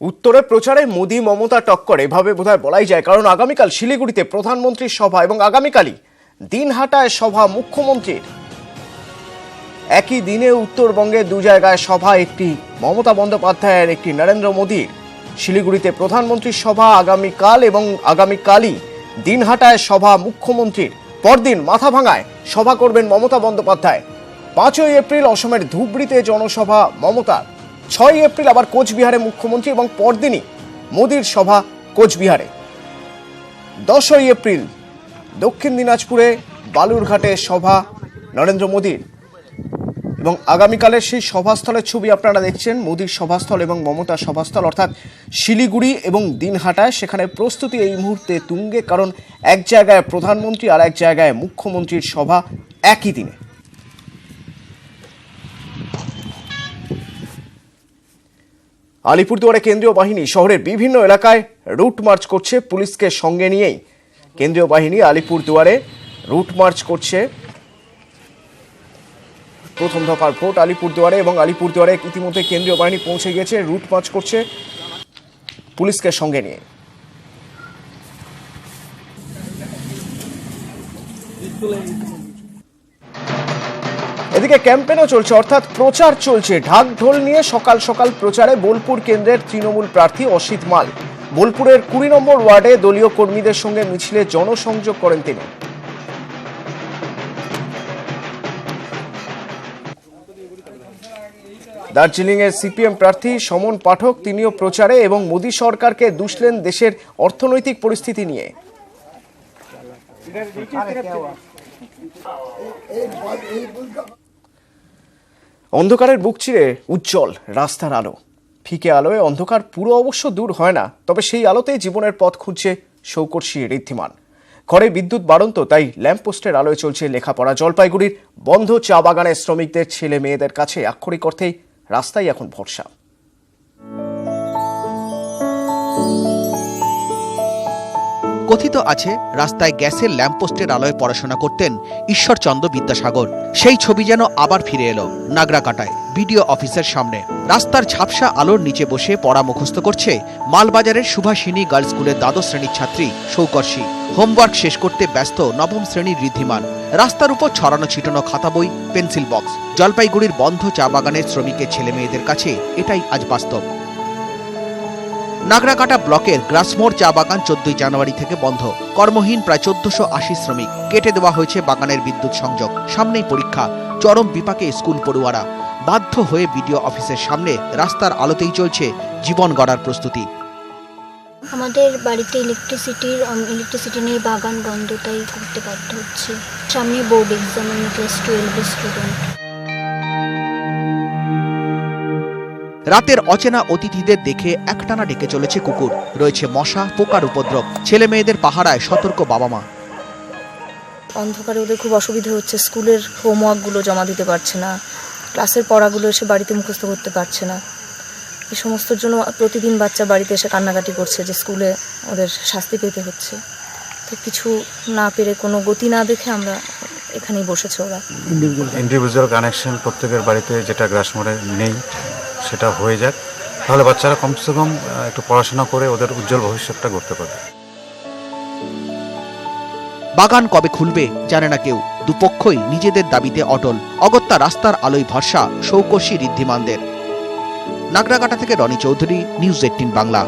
উত্তরে প্রচারে মোদি মমতা টক্কর, এভাবে বোধহয় বলাই যায়, কারণ আগামীকাল শিলিগুড়িতে প্রধানমন্ত্রীর সভা এবং আগামীকালই দিনহাটায় সভা মুখ্যমন্ত্রীর। একই দিনে উত্তরবঙ্গে দু জায়গায় সভা, একটি মমতা বন্দ্যোপাধ্যায়ের, একটি নরেন্দ্র মোদীর। শিলিগুড়িতে প্রধানমন্ত্রীর সভা আগামীকাল এবং আগামীকালই দিনহাটায় সভা মুখ্যমন্ত্রীর। পরদিন মাথা ভাঙায় সভা করবেন মমতা বন্দ্যোপাধ্যায়। পাঁচই এপ্রিল অসমের ধুবড়িতে জনসভা, মমতার। ছয় এপ্রিল আবার কোচবিহারে মুখ্যমন্ত্রী এবং পরদিনই মোদীর সভা কোচবিহারে। দশই এপ্রিল, দক্ষিণ দিনাজপুরে বালুরঘাটে সভা নরেন্দ্র মোদীর। এবং আগামীকালের সেই সভাস্থলের ছবি আপনারা দেখছেন, মোদীর সভাস্থল এবং মমতার সভাস্থল, অর্থাৎ শিলিগুড়ি এবং দিনহাটায়। সেখানে প্রস্তুতি এই মুহূর্তে তুঙ্গে, কারণ এক জায়গায় প্রধানমন্ত্রী আর এক জায়গায় মুখ্যমন্ত্রীর সভা একই দিনে। আলিপুরদুয়ারে কেন্দ্রীয় বাহিনী শহরের বিভিন্ন এলাকায় রুট মার্চ করছে পুলিশকে সঙ্গে নিয়েই। কেন্দ্রীয় বাহিনী আলিপুরদুয়ারে রুট মার্চ করছে। প্রথম দফার ভোট আলিপুরদুয়ারে এবং আলিপুরদুয়ারে ইতিমধ্যে কেন্দ্রীয় বাহিনী পৌঁছে গিয়েছে, রুট মার্চ করছে পুলিশকে সঙ্গে নিয়ে। এদিকে ক্যাম্পেনও চলছে, অর্থাৎ প্রচার চলছে। ঢাক ঢোল নিয়ে সকাল সকাল প্রচারে বোলপুর কেন্দ্রের তৃণমূল প্রার্থী অসিত মাল। বোলপুরের কুড়ি নম্বর ওয়ার্ডে দলীয় কর্মীদের সঙ্গে মিছিলে জনসংযোগ করেন তিনি। দার্জিলিংয়ের সিপিএম প্রার্থী সমন পাঠক তিনিও প্রচারে এবং মোদী সরকারকে দুষলেন দেশের অর্থনৈতিক পরিস্থিতি নিয়ে। অন্ধকারের বুক চিরে উজ্জ্বল রাস্তার আলো। ফিকে আলোয় অন্ধকার পুরো অবশ্য দূর হয় না, তবে সেই আলোতেই জীবনের পথ খুঁজছে শৌকর্ষী ঋদ্ধিমান। ঘরে বিদ্যুৎ বাড়ন্ত, তাই ল্যাম্পপোস্টের আলোয় চলছে লেখাপড়া জলপাইগুড়ির বন্ধ চা বাগানের শ্রমিকদের ছেলে মেয়েদের কাছে আক্ষরিক অর্থেই রাস্তাই এখন ভরসা। কথিত আছে, রাস্তায় গ্যাসের ল্যাম্পপোস্টের আলোয় পড়াশোনা করতেন ঈশ্বরচন্দ্র বিদ্যাসাগর। সেই ছবি যেন আবার ফিরে এলো নাগরাকাটায়, বিডিও অফিসের সামনে। রাস্তার ঝাপসা আলোর নিচে বসে পড়া মুখস্থ করছে মালবাজারের সুভাষিনী গার্লস স্কুলের দ্বাদশ শ্রেণির ছাত্রী সৌকর্ষী। হোমওয়ার্ক শেষ করতে ব্যস্ত নবম শ্রেণির ঋদ্ধিমান। রাস্তার উপর ছড়ানো ছিটানো খাতা বই, পেন্সিল বক্স। জলপাইগুড়ির বন্ধ চা বাগানের শ্রমিকের ছেলে মেয়েদের কাছে এটাই আজ বাস্তব। নাগরাকাটা ব্লকের গ্রাসমোর চা বাগান চোদ্দই জানুয়ারি থেকে বন্ধ। কর্মহীন প্রায় চোদ্দশো আশি শ্রমিক। কেটে দেওয়া হয়েছে বাগানের বিদ্যুৎ সংযোগ। সামনেই পরীক্ষা। চরম বিপাকে স্কুল পড়ুয়ারা। বাধ্য হয়ে বিডিও অফিসের সামনে রাস্তার আলোতেই চলছে জীবন গড়ার প্রস্তুতি। আমাদের বাড়িতে ইলেকট্রিসিটির ইলেকট্রিসিটি নিয়ে বাগান বন্ধ, তাই করতে বাধ্য হচ্ছে। সামনে বোর্ড এক্সাম আমি ক্লাস টুয়েলভের স্টুডেন্ট রাতের অচেনা অতিথিদের দেখে একটানা ডেকে চলেছে কুকুর। রয়েছে মশা পোকার উপদ্রব। ছেলে মেয়েদের পাহারায় সতর্ক বাবা মা অন্ধকারে ওদের খুব অসুবিধা হচ্ছে। স্কুলের হোমওয়ার্কগুলো জমা দিতে পারছে না। ক্লাসের পড়াগুলো এসে বাড়িতে মুখস্থ করতে পারছে না। এই সমস্তর জন্য প্রতিদিন বাচ্চা বাড়িতে এসে কান্নাকাটি করছে যে স্কুলে ওদের শাস্তি পেতে হচ্ছে। তো কিছু না পেরে কোনো গতি না দেখে আমরা এখানেই বসেছে ওরা। ইন্ডিভিজুয়াল কানেকশন প্রত্যেকের বাড়িতে যেটা গ্রাসমোড়ে নেই। সেটা হয়ে যাক। তাহলে বাচ্চারা কমসে কম একটু পড়াশোনা করে ওদের উজ্জ্বল ভবিষ্যৎটা করতে পারবে। বাগান কবে খুলবে জানে না কেউ। দুপক্ষই নিজেদের দাবিতে অটল। অগত্যা রাস্তার আলোয় ভরসা সৌকশী ঋদ্ধিমানদের। নাগরাকাটা থেকে রনি চৌধুরী, নিউজ এইটিন বাংলা।